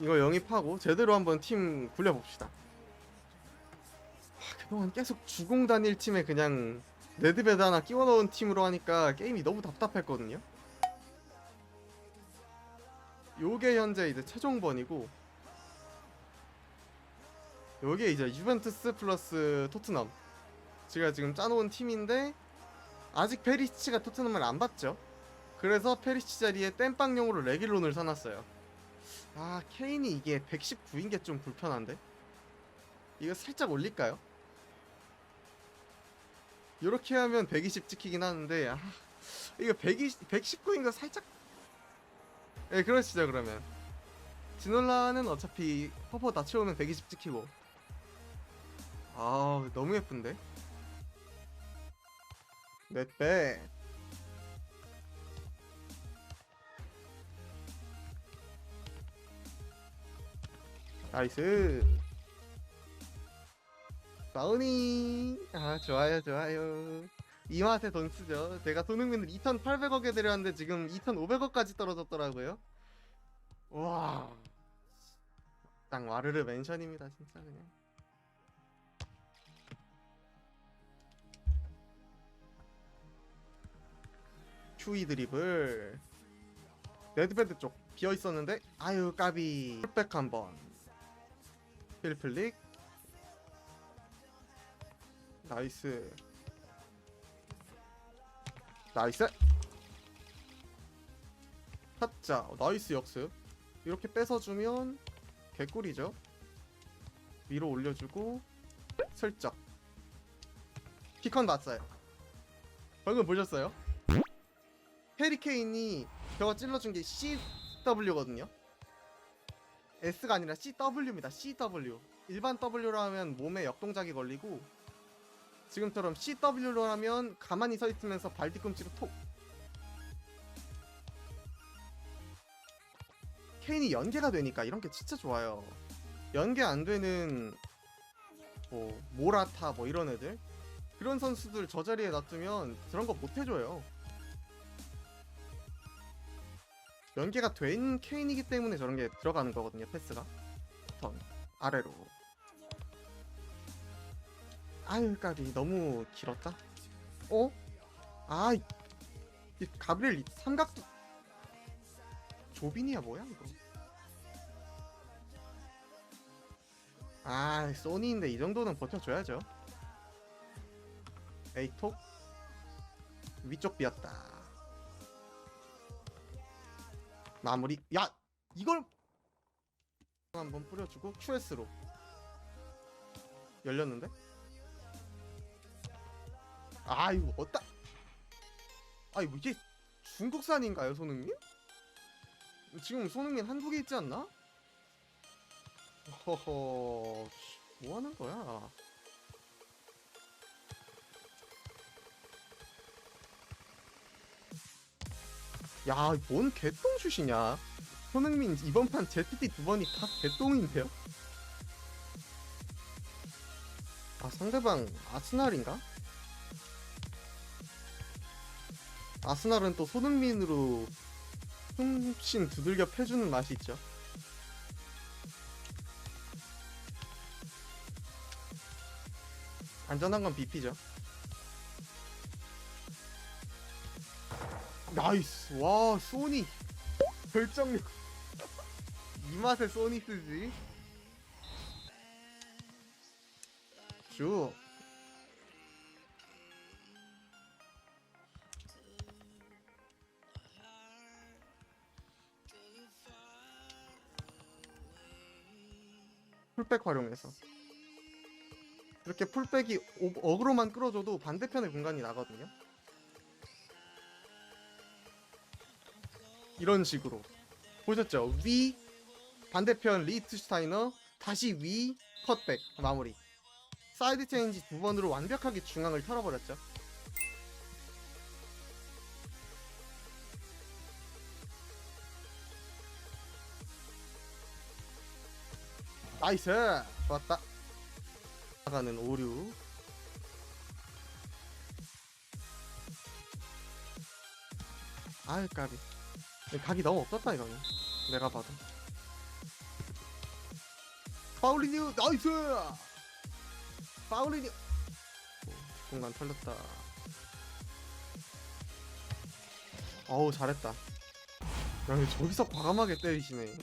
이거 영입하고 제대로 한번 팀 굴려봅시다. 하, 그동안 계속 주공 단일 팀에 그냥 레드베드 하나 끼워 넣은 팀으로 하니까 게임이 너무 답답했거든요. 요게 현재 이제 최종번이고 요게 이제 유벤투스 플러스 토트넘 제가 지금 짜놓은 팀인데 아직 페리치가 토트넘을 안 봤죠. 그래서 페리치 자리에 땜빵용으로 레길론을 사놨어요. 아 케인이 이게 119인 게 좀 불편한데? 이거 살짝 올릴까요? 이렇게 하면 120 찍히긴 하는데 아 이거 120, 119인 거 살짝. 예 그러시죠 그러면. 지놀라는 어차피 퍼퍼 다 채우면 120 찍히고. 아 너무 예쁜데? 넷배 나이스. 마우니 아 좋아요 좋아요. 이 맛에 돈 쓰죠. 제가 손흥민을 2,800억에 데려왔는데 지금 2,500억까지 떨어졌더라고요. 와딱 와르르 멘션입니다 진짜 그냥. 큐이 드리블. 레드밴드 쪽 비어 있었는데 아유 까비. 풀백 한번 필플릭. 나이스. 나이스. 타짜 나이스 역습. 이렇게 뺏어주면 개꿀이죠. 위로 올려주고 슬쩍. 피컨 났어요. 방금 보셨어요? 해리케인이 벽 찔러준 게 CW거든요 S가 아니라 CW입니다. CW. 일반 W로 하면 몸에 역동작이 걸리고 지금처럼 CW로 하면 가만히 서 있으면서 발 뒤꿈치로 톡. 케인이 연계가 되니까 이런 게 진짜 좋아요. 연계 안 되는 뭐 모라타 뭐 이런 애들 그런 선수들 저 자리에 놔두면 그런 거 못 해줘요. 연계가 된 케인이기 때문에 저런 게 들어가는 거거든요 패스가. 턴 아래로. 아유 까비. 너무 길었다. 어? 아, 이, 이 가브리엘 이 삼각도 조빈이야 뭐야 이거? 아 소니인데 이 정도는 버텨줘야죠. 에이톡. 위쪽 비었다 마무리. 야 이걸 한번 뿌려주고 QS로. 열렸는데? 아 이거 어따. 아 이게 중국산인가요 손흥민? 지금 손흥민 한국에 있지 않나? 허허 씨, 뭐 하는 거야 야, 뭔 개똥 슛이냐? 손흥민 이번 판 ZT 두 번이 다 개똥인데요? 아, 상대방 아스날인가? 아스날은 또 손흥민으로 흠씬 두들겨 패주는 맛이 있죠. 안전한 건 BP죠. 나이스. 와 소니. 결정력 이 맛에 소니 쓰지? 쭉 풀백 활용해서. 이렇게 풀백이 오- 어그로만 끌어줘도 반대편의 공간이 나거든요 이런 식으로. 보셨죠? 위 반대편 리트슈타이너 다시 위 컷백 마무리. 사이드 체인지 두 번으로 완벽하게 중앙을 털어버렸죠. 나이스! 좋았다. 나가는 오류. 아유 까비 각이 너무 없었다 이거는. 내가 봐도. 파울리뉴 나이스! 파울리뉴 공간 털렸다. 어우 잘했다. 야 저기서 과감하게 때리시네.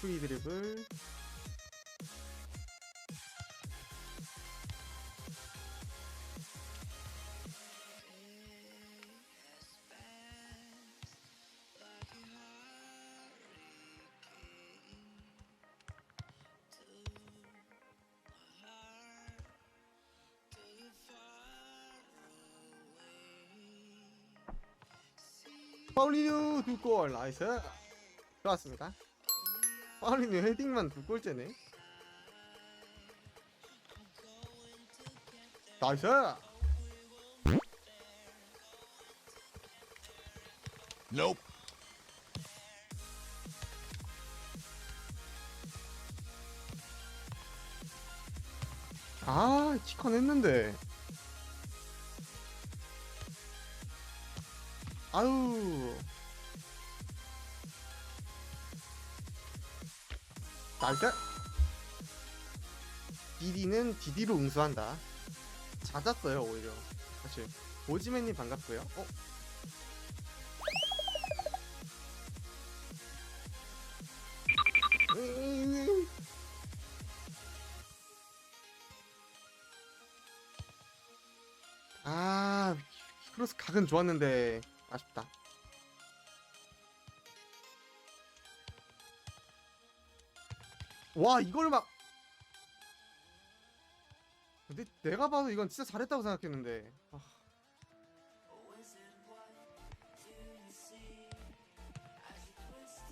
추이 드리블 파울리뉴 두 골. 나이스. 좋았습니다. 파울리뉴 헤딩만 두 골째네. 나이스. Nope. 아 치컨 했는데 아유. 나이스 디디는 디디로 응수한다. 잦았어요 오히려. 사실. 오지맨님 반갑고요. 어? 아 크로스 각은 좋았는데 아쉽다. 와 이걸 막. 근데 내가 봐도 이건 진짜 잘했다고 생각했는데. 아.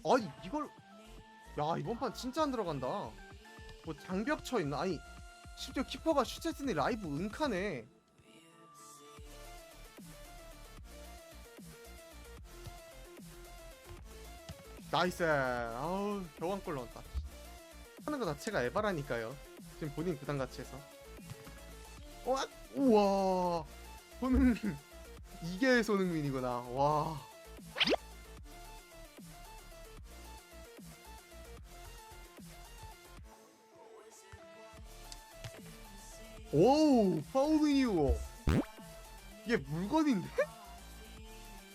아니 이걸. 야 이번 판 진짜 안 들어간다. 뭐 장벽 쳐 있나? 아니 심지어 키퍼가 슈체스니 라이브 은카네 나이스. 아우 교환골 넣었다. 하는 거 자체가 에바라니까요. 지금 본인 부담 어? 아, 우와. 손흥민. 이게 손흥민이구나. 와. 오우 파울리니오. 이게 물건인데?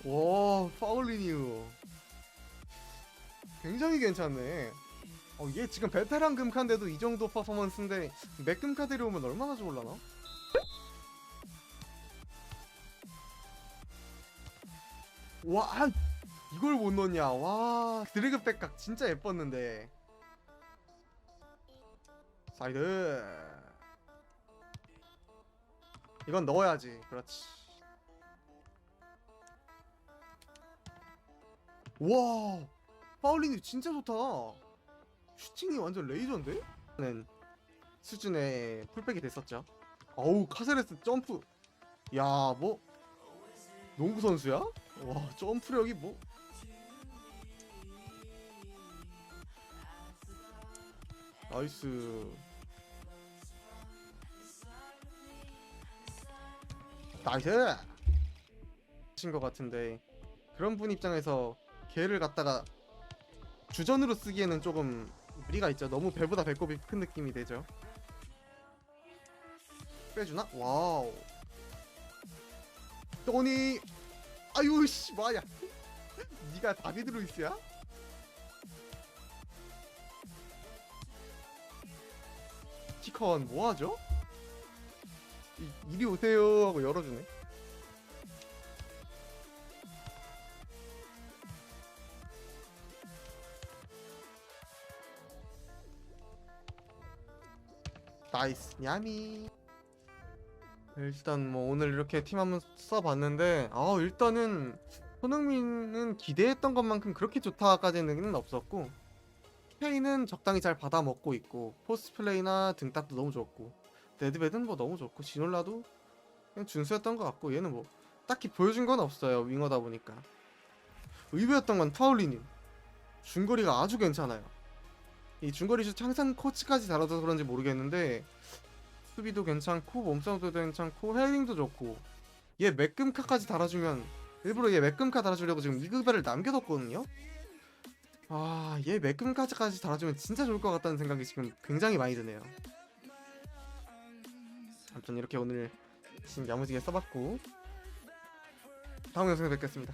와 파울리니오 굉장히 괜찮네. 어, 얘 지금 베테랑 금카인데도 이 정도 퍼포먼스인데 맥 금카 데려오면 얼마나 좋을라나? 와 아, 이걸 못 넣냐? 와 드래그 백각 진짜 예뻤는데. 사이드. 이건 넣어야지. 그렇지. 와 파울리니 진짜 좋다. 슈팅이 완전 레이저인데? 는 수준의 풀백이 됐었죠. 어우 카세레스 점프. 야 뭐? 농구 선수야? 와 점프력이 뭐? 나이스. 나이스! 친것 같은데. 그런 분 입장에서 걔를 갖다가 주전으로 쓰기에는 조금 무리가 있죠. 너무 배보다 배꼽이 큰 느낌이 되죠. 빼주나? 와우. 또니 아유 씨 뭐야? 네가 다비드 루이스야? 티컨 뭐하죠? 이, 이리 오세요 하고 열어주네. 나이스. 야미 일단 뭐 오늘 이렇게 팀 한번 써봤는데 아 일단은 손흥민은 기대했던 것만큼 그렇게 좋다까지는 없었고 케인은 적당히 잘 받아먹고 있고 포스트 플레이나 등딱도 너무 좋고 네드베드는 뭐 너무 좋고 지놀라도 그냥 준수였던 것 같고 얘는 뭐 딱히 보여준 건 없어요 윙어다 보니까. 의외였던 건 파울리님. 중거리가 아주 괜찮아요 이 중거리 슛 항상 코치까지 잘하서 그런지 모르겠는데 수비도 괜찮고 몸싸움도 괜찮고 헤딩도 좋고 얘 맥금카까지 달아주면 일부러 얘 매끔카 달아주려고 지금 이급배를 남겨뒀거든요. 아, 얘 매끔카까지 달아주면 진짜 좋을 것 같다는 생각이 지금 굉장히 많이 드네요. 아무튼 이렇게 오늘 진 야무지게 써봤고 다음 영상에 뵙겠습니다.